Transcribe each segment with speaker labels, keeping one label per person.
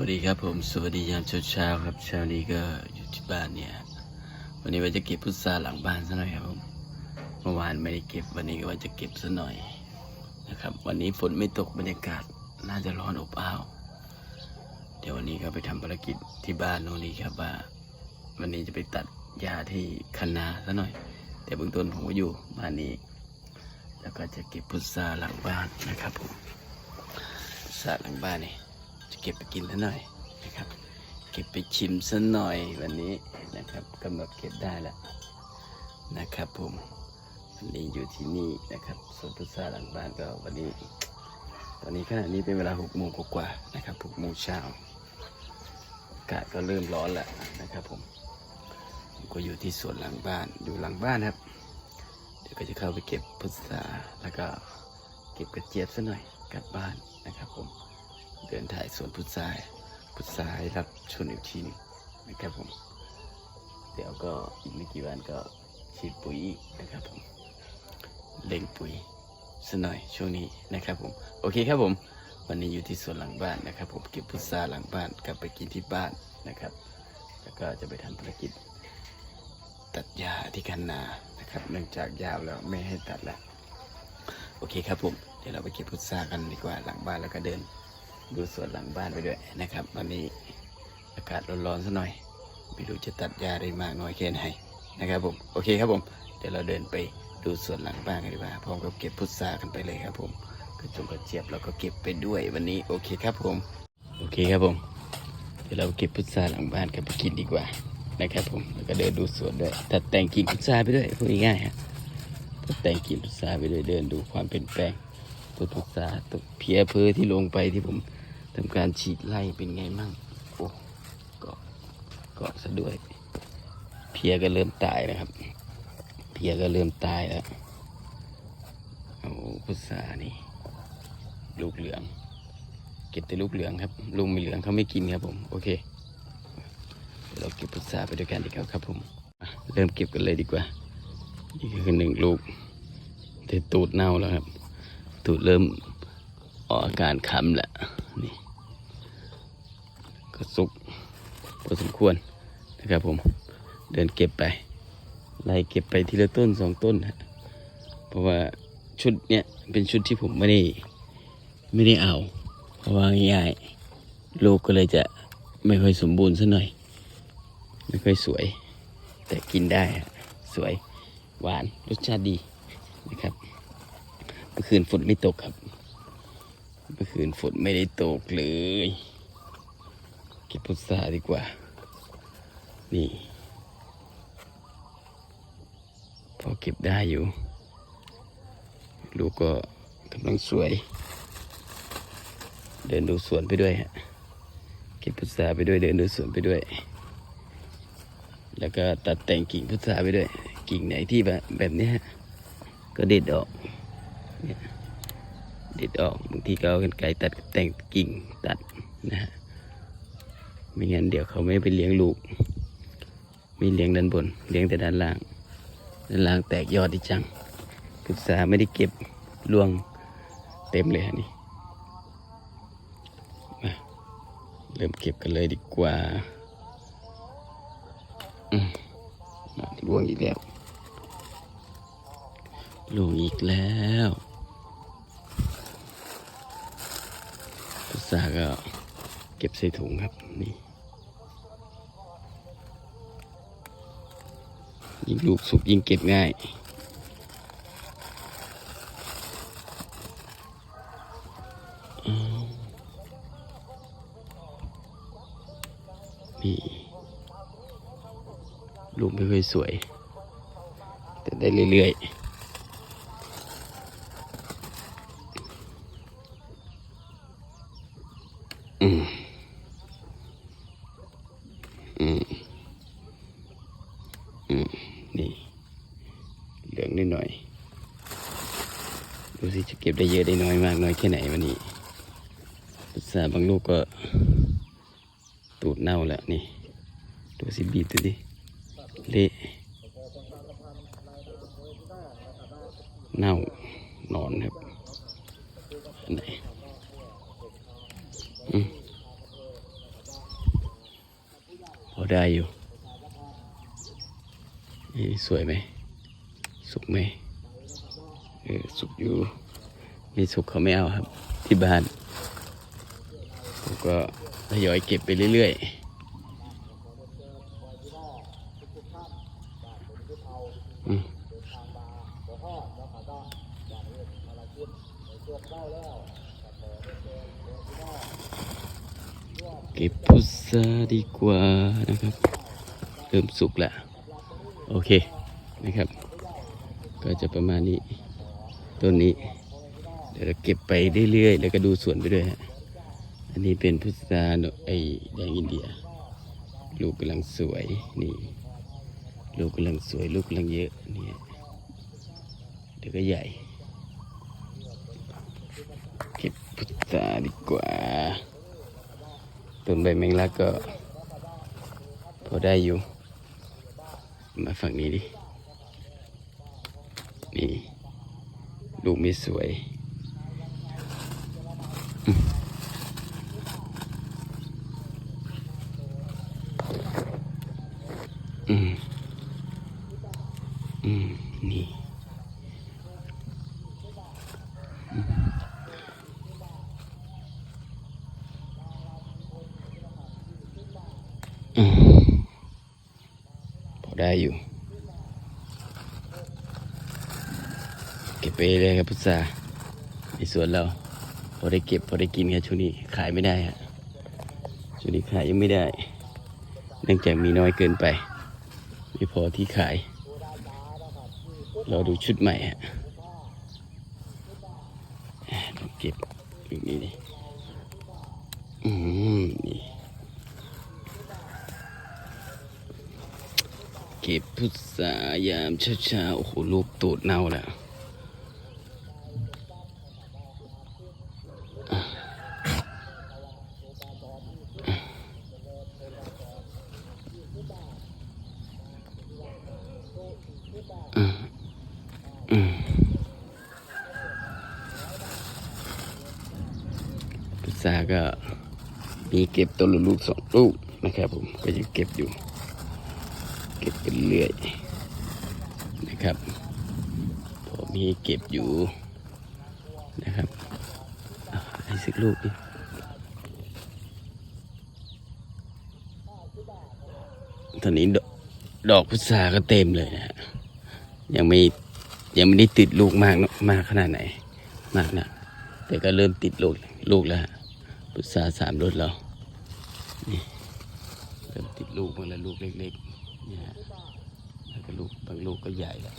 Speaker 1: วัสดีครับผมสวัสดียามเช้าๆครับเช้านี้ก็อยู่ที่บ้านเนี่ยวันนี้ว่าจะเก็บพุทราหลังบ้านซะหน่อยครับผมเมื่อวานไม่ได้เก็บวันนี้ก็ว่าจะเก็บซะหน่อยนะครับ วันนี้ฝนไม่ตกบรรยากาศน่าจะร้อนอบอ้าวเดี๋ยววันนี้ก็ไปทำภารกิจที่บ้านโน่นนี่ครับว่า วันนี้จะไปตัดหญ้าที่คันนาซะหน่อย แต่เบื้องต้นผมก็อยู่บ้านนี้ แล้วก็จะเก็บพุทราหลังบ้านนะครับผมพุทราหลังบ้านนี่ จะเก็บไปกินซะหน่อยนะครับ เก็บไปชิมซะหน่อยวันนี้นะครับกำหนดเก็บได้แล้วนะครับผมวันนี้อยู่ที่นี่นะครับสวนพุทราหลังบ้านก็วันนี้ ตอนนี้ขณะนี้เป็นเวลาหกโมงกว่าๆนะครับหกโมงเช้าอากาศก็เริ่มร้อนแล้วนะครับผมผมก็อยู่ที่สวนหลังบ้านอยู่หลังบ้านครับ เดี๋ยวก็จะเข้าไปเก็บพุทราแล้วก็เก็บกระเจี๊ยบซะหน่อยกลับบ้านนะครับผม เดินถ่ายสวนพุทรายพุทรายรับชนอีกทีหนึงนะครับผม เดี๋ยวก็อีกไม่กี่วันก็ฉีดปุ๋ยอีกนะครับผมเล่งปุ๋ยสักหน่อยช่วงนี้นะครับผม โอเคครับผม วันนี้อยู่ที่สวนหลังบ้านนะครับ ผมเก็บพุทราหลังบ้านกลับไปกินที่บ้านนะครับ แล้วก็จะไปทำภารกิจ ตัดหญ้าที่คันนานะครับ เนื่องจากยาวแล้วไม่ให้ตัดแล้ว โอเคครับผม เดี๋ยวเราไปเก็บพุทรากันดีกว่าหลังบ้านแล้วก็เดิน ดูสวนหลังบ้านไปด้วยนะครับวันนี้อากาศร้อนๆซะหน่อย ไม่รู้จะตัดหญ้าได้มากน้อยแค่ไหนนะครับผมโอเคครับผม เดี๋ยวเราเดินไปดูสวนหลังบ้านกันดีกว่าพร้อมกับเก็บพุทรากันไปเลยครับผมกระจงกระเจี๊ยบเราก็เก็บไปด้วยวันนี้โอเคครับผม โอเคครับผม เดี๋ยวเราเก็บพุทราหลังบ้านกันไปกินดีกว่านะครับผมแล้วก็เดินดูสวนด้วยตัดแต่งกิ่งพุทราไปด้วยพูดง่ายๆฮะตัดแต่งกิ่งพุทราไปด้วยเดินดูความเปลี่ยนแปลงต้นพุทราต้นเพียเพอที่ลงไปที่ผม ทำการฉีดไล่เป็นไงมั่งโอ้เกาะเกาะซะด้วย เพียก็เริ่มตายนะครับ เพียก็เริ่มตายแล้วโอ้พุทรานี่ลูกเหลือง เก็บแต่ลูกเหลืองครับ ลูกไม่เหลืองเขาไม่กินครับผมโอเคเราเก็บพุทราไปด้วยกันดีกว่าครับผมเริ่มเก็บกันเลยดีกว่านี่คือหนึ่งลูกแต่ตูดเน่าแล้วครับ ตูดเริ่มออกอาการคำแล้วนี่ ก็สุกพอสมควรนะครับผมเดินเก็บไปไล่เก็บไปทีละต้นสองต้นฮะเพราะว่าชุดเนี้ยเป็นชุดที่ผมไม่ได้ไม่ได้เอา เพราะว่าง่ายๆลูกก็เลยจะไม่ค่อยสมบูรณ์ซะหน่อย ไม่ค่อยสวย แต่กินได้สวยหวานรสชาติดีนะครับเมื่อคืนฝนไม่ตกครับเมื่อคืนฝนไม่ได้ตกเลย ก็บพุทราดีกว่า นี่ พอเก็บได้อยู่ ลูกก็กำลังสวย เดินดูสวนไปด้วยฮะ เก็บพุทราไปด้วย เดินดูสวนไปด้วย แล้วก็ตัดแต่งกิ่งพุทราไปด้วย กิ่งไหนที่แบบแบบนี้ฮะ ก็เด็ดออก เนี่ยเด็ดออกบางทีก็เอากันไกรตัดแต่งกิ่งตัดนะฮะ ไม่งั้นเดี๋ยวเขาไม่ไปเลี้ยงลูก ไม่เลี้ยงด้านบน เลี้ยงแต่ด้านล่าง ด้านล่างแตกยอดดีจังพุทราไม่ได้เก็บร่วงเต็มเลยฮะนี่มาเริ่มเก็บกันเลยดีกว่าอืมมาร่วงอีกแล้วลงอีกแล้วพุทราก็ ก็บใส่ถุงครับนี่ยิ่งลูกสุกยิ่งเก็บง่าย นี่ ลูกไม่ค่อยสวย แต่ได้เรื่อยๆ อืม อืม อืม นี่ เหลืองนิดหน่อย ดูสิจะเก็ บได้เยอะได้น้อยมากน้อยแค่ไหนวันนี้ภาษาบางลูกก็ตูดเน่าแล้วนี่ดูสิบีบดูดิเละเน่านอนครับนไหนอืมได้อยู่นี่สวยไหม สุกไหมเออสุกอยู่ นี่สุกเขาไม่เอาครับ ที่บ้านผมก็ทยอยเก็บไปเรื่อยๆเก็บพุทราดีกว่านะครับ เริ่มสุกแล้วโอเคนะครับ ก็จะประมาณนี้ต้นนี้ เดี๋ยวเราเก็บไปเรื่อยๆแล้วก็ดูสวนไปด้วยฮะ อันนี้เป็นพุทราเนไอแดงอินเดีย ลูกกำลังสวยนี่ ลูกกำลังสวยลูกกำลังเยอะนี่เดี๋ยวก็ใหญ่ เก็บพุทราดีกว่า ต้นใบแมงลักก็ พอได้อยู่ มาฝั่งนี้ดิ นี่ ลูกไม่สวย อืม อืม นี่อืมพอได้อยู่ เก็บไปเลยครับพุทราในสวนเรา อได้เก็บพอได้กินครับช่วงนี้ขายไม่ได้ฮะช่วงนี้ขายยังไม่ได้ เนื่องจากมีน้อยเกินไปไม่พอที่ขายเราดูชุดใหม่ฮะเก็บลูกนี้ดิอืมนี่เก็บพุทรายามเช้าๆโอ้โหลูกตูดเน่าแล้ว อืมอืมพุทราก็มี เก็บตัวลูกสองลูกนะครับผมก็ยังเก็บอยู่ เก็บไปเรื่อยนะครับผมมีเก็บอยู่นะครับให้สักลูกดิตอนนี้ดอกดอกพุทราก็เต็มเลยนะฮะยังไม่ยังไม่ได้ติดลูกมากนะมากขนาดไหน มากนะแต่ก็เริ่มติดลูกลูกแล้วพุทราสามรสแล้ว นี่เริ่มติดลูกมาแล้วลูกเล็กๆเนี่ยฮะแล้วก็ลูกบางลูกก็ใหญ่แล้ว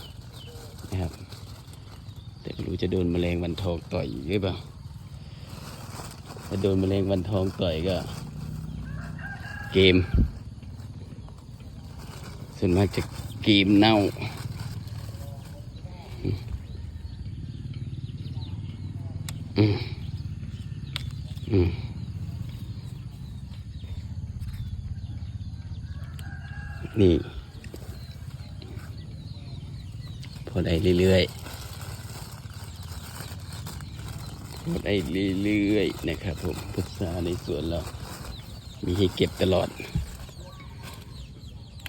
Speaker 1: นะครับ แต่ไม่รู้จะโดนแมลงวันทองต่อยหรือเปล่าถ้าโดนแมลงวันทองต่อยก็ เกม ส่วนมากจะเกมเน่าอืมอืม นี่ พอได้เรื่อยๆ พอได้เรื่อยๆ นะครับผมพุทราในสวนเรา มีให้เก็บตลอด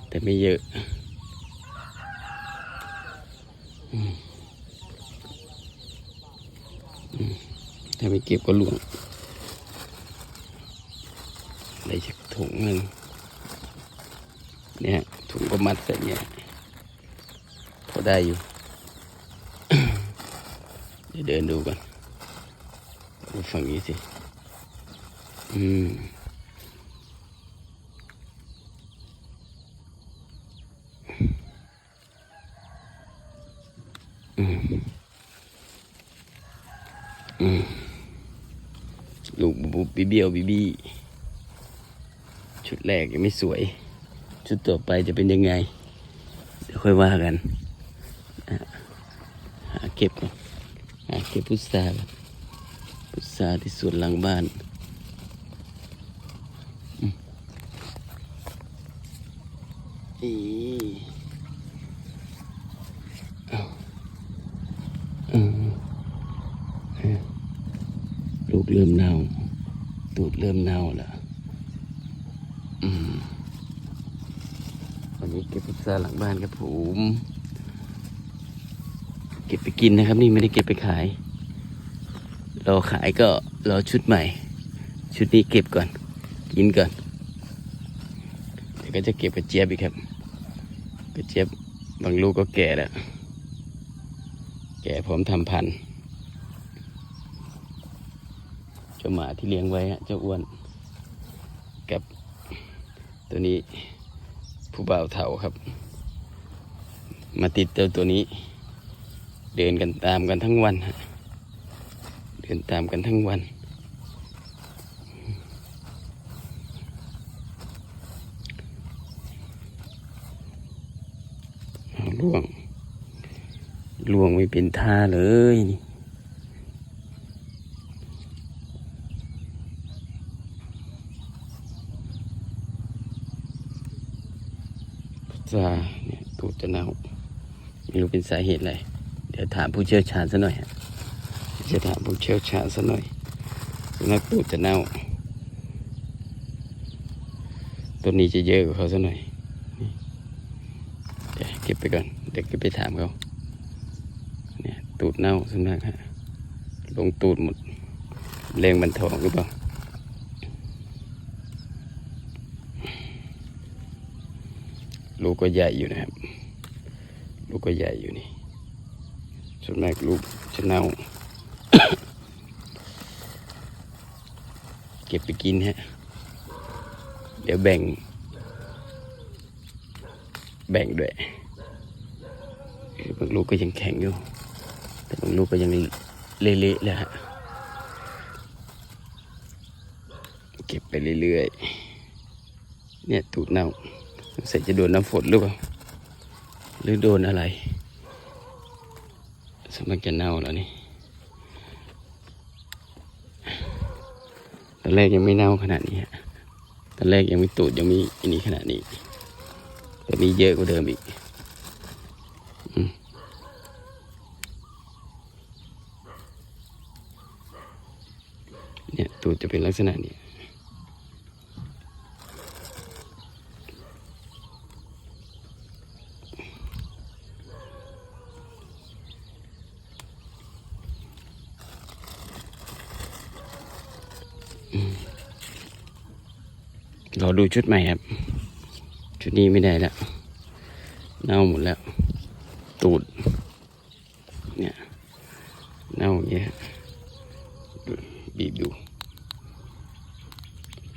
Speaker 1: แต่ไม่เยอะถ้าไม่เก็บก็หลวงได้จากถุงหนึ่ง เนี่ยถุงก็มัดใส่เนี่ยพอได้อยู่ เดี๋ยวเดินดูกันดูฝั่งนี้สิ อืมอืมอืมลูกบุบบิเบียวบิบี้ชุดแรกยังไม่สวย ชุดต่อไปจะเป็นยังไง เดี๋ยวค่อยว่ากันหาเก็บหาเก็บพุทราพุทราที่สวนหลังบ้านอีลูกเริ่มเน่า ตูดเริ่มเน่าแล้วอืม นี่เก็บพุทราหลังบ้านครับผมเก็บไปกินนะครับ นี่ไม่ได้เก็บไปขายรอขายก็รอชุดใหม่ ชุดนี้เก็บก่อน กินก่อนเดี๋ยวก็จะเก็บกระเจี๊ยบอีกครับกระเจี๊ยบบางลูกก็แก่แล้วแก่พร้อมทำพันธุ์เจ้าหมาที่เลี้ยงไว้ฮะเจ้าอ้วน กับตัวนี้ ผู้บ่าวเถาครับ มาติดเจ้าตัวนี้ เดินกันตามกันทั้งวันฮะเดินตามกันทั้งวัน ล่วง ล่วงไม่เป็นท่าเลยนี่ จ้าเนี่ยตูดจะเน่าไม่รู้เป็นสาเหตุอะไรเดี๋ยวถามผู้เชี่ยวชาญซะหน่อยจะถามผู้เชี่ยวชาญซะหน่อยนักตูดจะเน่าต้นนี้จะเยอะกว่าเขาซะหน่อยเดี๋ยวเก็บไปก่อนเดี๋ยวเก็บไปถามเขาเนี่ยตูดเน่าสุนัขฮะลงตูดหมดแรงบันทองหรือเปล่า ลูกก็ใหญ่อยู่นะครับ ลูกก็ใหญ่อยู่นี่ส่วนมากลูกจะเน่าเก็บไปกินฮะ เดี๋ยวแบ่ง แบ่งด้วยบางลูกก็ยังแข็งอยู่ แต่บางลูกก็ยังเละๆแล้วฮะ เก็บไปเรื่อยๆ เนี่ยตูดเน่า สงสัยจะโดนน้ำฝนหรือเปล่า หรือโดนอะไร สมักจะเน่าแล้วนี่ตอนแรกยังไม่เน่าขนาดนี้ตอนแรกยังไม่ตูดยังไมีอันนี้ขนาดนี้ แต่มีเยอะกว่าเดิมอีกอืมเนี่ยตูดจะเป็นลักษณะนี้ รอดูชุดใหม่ครับ ชุดนี้ไม่ได้แล้วเน่าหมดแล้ว ตูด เนี่ยเน่าอย่างเงี้ยดูบีบดู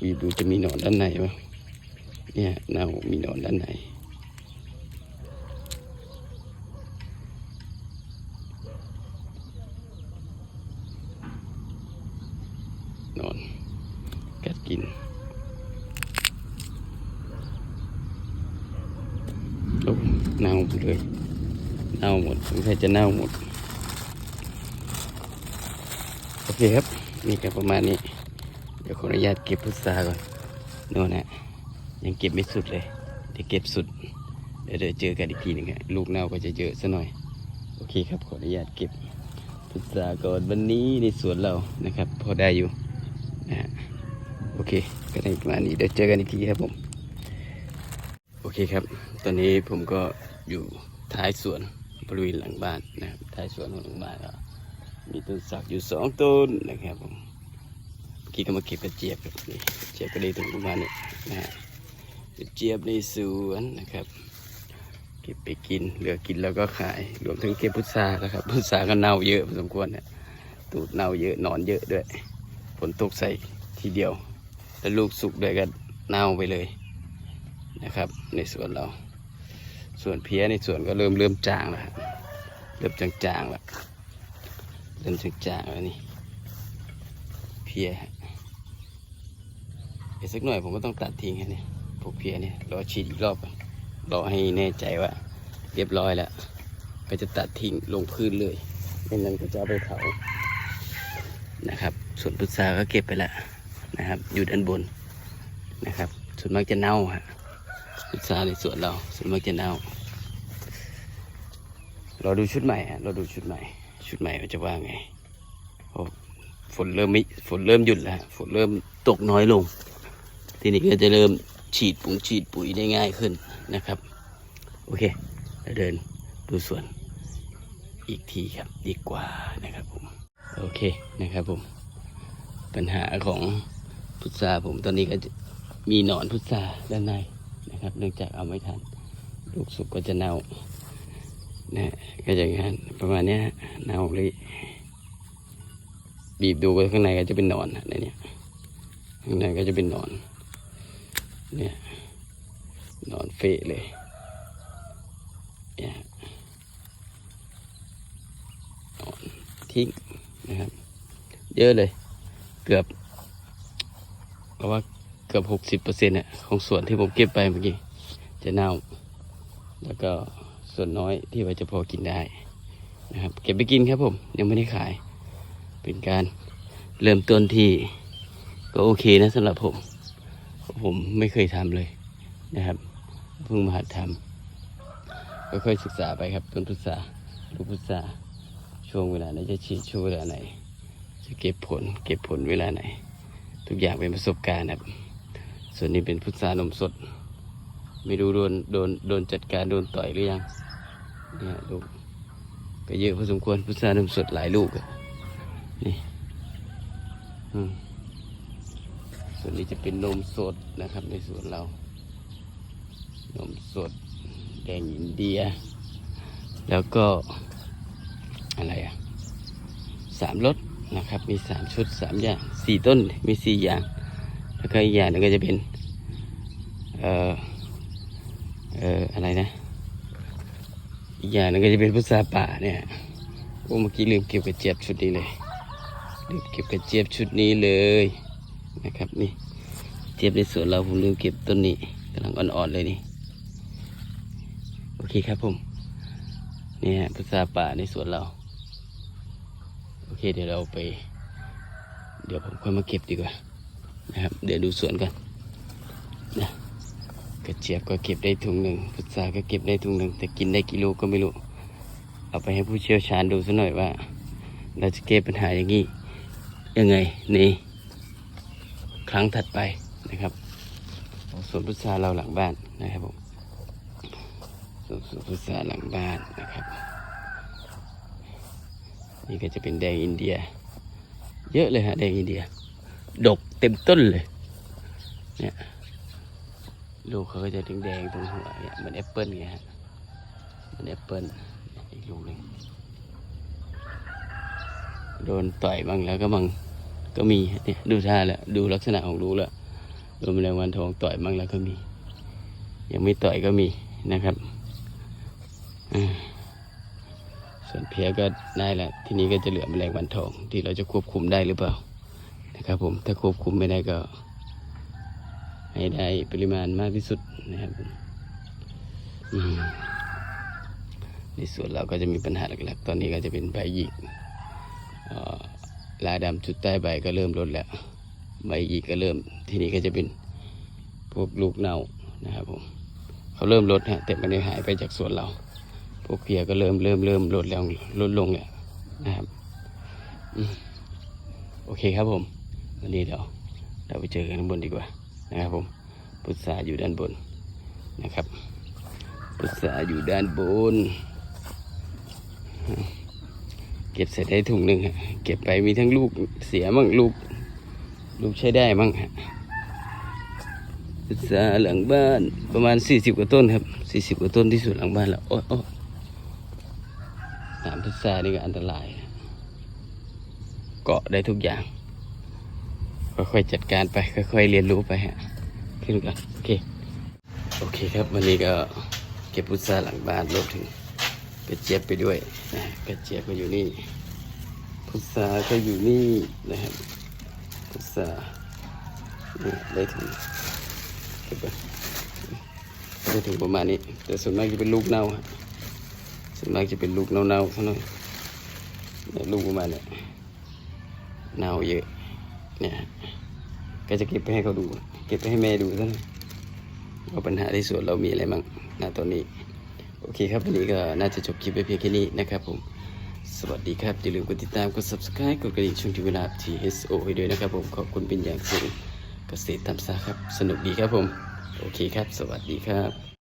Speaker 1: บีบดูจะมีหนอนด้านในปะเนี่ยเน่ามีหนอนด้านในนอนกัดกิน โอ้ เน่าหมดเลย เน่าหมดสงสัยจะเน่าหมด โอเคครับนี่ก็ประมาณนี้ เดี๋ยวขออนุญาตเก็บพุทราก่อนโน่นนะยังเก็บไม่สุดเลย เดี๋ยวเก็บสุด เดี๋ยวเดี๋ยวเจอกันอีกทีหนึงฮะลูกเน่าก็จะเยอะซะหน่อย โอเคครับ ขออนุญาตเก็บพุทราก่อนวันนี้ในสวนเรานะครับ พอได้อยู่นะฮะโอเคก็ได้ประมาณนี้เดี๋ยวเจอกันอีกทีครับผม โอเคครับ ตอนนี้ผมก็อยู่ท้ายสวนบริเวณหลังบ้านนะครับ ท้ายสวนของหลังบ้านก็มีต้นสักอยู่สองต้นนะครับผมเมื่อกี้ก็มาเก็บกระเจี๊ยบครับนี่เจี๊ยบก็ได้ถึงประมาณนี้นะฮะกระเจี๊ยบในสวนนะครับ เก็บไปกินเหลือกินแล้วก็ขาย รวมถึงเก็บพุทรานะครับ พุทราก็เน่าเยอะพอสมควรเนะตูดเน่าเยอะนอนเยอะด้วยฝนตกใส่ทีเดียว แล้วลูกสุกด้วยก็เน่าไปเลย นะครับ ในสวนเรา ส่วนเพี้ยในสวนก็เริ่มเริ่มจางแล้วครับเริ่มจางๆแล้วเริ่มจางๆแล้วนี่เพี้ยฮะเดี๋ยวสักหน่อยผมก็ต้องตัดทิ้งฮะเนี่พวกเพี้ยเนี่ยรอฉีดอีกรอบก่อนรอให้แน่ใจว่า เรียบร้อยแล้วก็จะตัดทิ้งลงพื้นเลยไม่งั้นก็จะเอาไปเผานะครับ ส่วนพุทราก็เก็บไปแล้วนะครับ อยู่ด้านบนนะครับ ส่วนมากจะเน่าฮะ พุทราในสวนเราสวนมากจะเน่าเราดูชุดใหม่เราดูชุดใหม่ ชุดใหม่มันจะว่าไงโอ้ฝนเริ่มไม่ฝนเริ่มหยุดแล้วฝนเริ่มตกน้อยลง ทีนี้ก็จะเริ่มฉีดปุ๋งฉีดปุ๋ยได้ง่ายขึ้นนะครับ โอเคเราเดินดูสวนอีกทีครับดีกว่านะครับผมโอเคนะครับผม ปัญหาของพุทราผมตอนนี้ก็จะมีหนอนพุทราด้านใน นะครับ เนื่องจากเอาไม่ทัน ลูกสุกก็จะเน่านะก็อย่างนั้นประมาณนี้เน่าเลยบีบดูข้างในก็จะเป็นหนอนฮะในเนี้ยข้างในก็จะเป็นหนอน เนี่ยนอนเฟะเลยเนี่ยนอนทิ้งนะครับ เยอะเลย เกือบเพราะว่า เกือบหกสิบเปอร์เซ็นต์ะของส่วนที่ผมเก็บไปเมื่อกี้จะเน่า แล้วก็ส่วนน้อยที่ว่าจะพอกินได้นะครับ เก็บไปกินครับผม ยังไม่ได้ขาย เป็นการเริ่มต้นที่ก็โอเคนะสำหรับผม ผมไม่เคยทำเลยนะครับเพิ่งมาหัดทำค่อยๆศึกษาไปครับต้นพุทราลูกพุทราช่วงเวลาไหนจะฉีดช่วงเวลาไหน จะเก็บผล เก็บผลเวลาไหน ทุกอย่างเป็นประสบการณ์ครับ ส่วนนี้เป็นพุทรานมสด ไม่รู้โดนโดนโดนจัดการโดนต่อยหรือยังเนี่ยลูกก็เยอะพอสมควรพุทรานมสดหลายลูกนี่ส่วนนี้จะเป็นนมสดนะครับ ในสวนเรา นมสด แดงอินเดีย แล้วก็อะไรอะสามรสนะครับ มีสามชุดสามอย่างสี่ต้นมีสี่อย่าง แล้วก็อีกอย่างหนึงก็จะเป็น เอ่อ เอ่อ อะไรนะ อีกอย่างหนึงก็จะเป็นพุทราป่าเนี่ย โอ้ เมื่อกี้ลืมเก็บกระเจี๊ยบชุดนี้เลย ลืมเก็บกระเจี๊ยบชุดนี้เลย นะครับนี่ เจี๊ยบในสวนเราผมลืมเก็บต้นนี้กำลังอ่อนๆเลยนี่ โอเคครับผมนี่ฮะพุทราป่าในสวนเรา โอเคเดี๋ยวเราไป เดี๋ยวผมค่อยมาเก็บดีกว่า นะครับ เดี๋ยวดูสวนกันนะกระเจี๊ยบก็เก็บได้ถุงหนึ่งพุทราก็เก็บได้ถุงหนึ่งแต่กินได้กี่ลูกก็ไม่รู้ เอาไปให้ผู้เชี่ยวชาญดูสักหน่อยว่า เราจะแก้ปัญหาอย่างนี้ยังไงในครั้งถัดไปนะครับสวนพุทราเราหลังบ้านนะครับผมสวนพุทราหลังบ้านนะครับ นี่ก็จะเป็นแดงอินเดีย เยอะเลยฮะแดงอินเดีย ดกเต็มต้นเลย เนี่ย ลูกเขาก็จะแดงๆตรงหัวเนี่ยเหมือนแอปเปิลไงฮะเหมือนแอปเปิลอีกลูกหนึ่งโดนต่อยบ้างแล้วก็บางก็มีเนี่ยดูท่าแล้วดูลักษณะของรู้แล้วโดนแมลงวันทองต่อยบ้างแล้วก็มี ยังไม่ต่อยก็มีนะครับส่วนเพียก็ได้แหละ ทีนี้ก็จะเหลือแมลงวันทองที่เราจะควบคุมได้หรือเปล่า นะครับผมถ้าควบคุมไม่ได้ก็ ให้ได้ปริมาณมากที่สุดนะครับผมในส่วนเราก็จะมีปัญหาหลักๆ ตอนนี้ก็จะเป็นใบหยิกลายดำจุดใต้ใบก็เริ่มลดแล้ว ใบหยิกก็เริ่ม ทีนี้ก็จะเป็นพวกลูกเน่านะครับผมเขาเริ่มลดฮะแต่ไม่ได้หายไปจากสวนเรา พวกเพียก็เริ่มเริ่มเริ่มลดแล้วลดลงแล้วนะครับโอเคครับผม วันนี้เดี๋ยวเราไปเจอกันข้างบนดีกว่านะครับผมพุทราอยู่ด้านบนนะครับ พุทราอยู่ด้านบน เก็บเสร็จได้ถุงหนึ่งฮะเก็บไปมีทั้งลูกเสียมั่งลูกลูกใช้ได้มั่งฮะพุทราหลังบ้านประมาณสี่สิบกว่าต้นครับสี่สิบกว่าต้นที่สุดหลังบ้านแล้วโอ้โอ้น้ำพุทรานี่ก็อันตราย เกาะได้ทุกอย่าง ค่อยๆจัดการไป ค่อยๆเรียนรู้ไปฮะขึ้นก่อนโอเคโอเคครับวันนี้ก็เก็บพุทราหลังบ้านรวมถึงกระเจี๊ยบไปด้วยนะกระเจี๊ยบก็อยู่นี่ พุทราก็อยู่นี่นะครับพุทราได้ถึงเก็บไปได้ถึงประมาณนี้ แต่ส่วนมากจะเป็นลูกเน่าฮะส่วนมากจะเป็นลูกเน่าๆเท่านั้นเนี่ยลูกประมาณเนี้ยเน่าเยอะ เนี่ยก็จะเก็บไปให้เขาดู เก็บไปให้แม่ดูซะหน่อยว่าปัญหาที่สวนเรามีอะไรบ้างณตอนนี้ โอเคครับวันนี้ก็น่าจะจบคลิปไปเพียงแค่นี้นะครับผม สวัสดีครับ อย่าลืมกดติดตามกด subscribe กดกระดิ่งช่วงที่เวลา TSO ให้ด้วยนะครับผม ขอบคุณเป็นอย่างสูงเกษตรตามซาครับ สนุกดีครับผม โอเคครับ สวัสดีครับ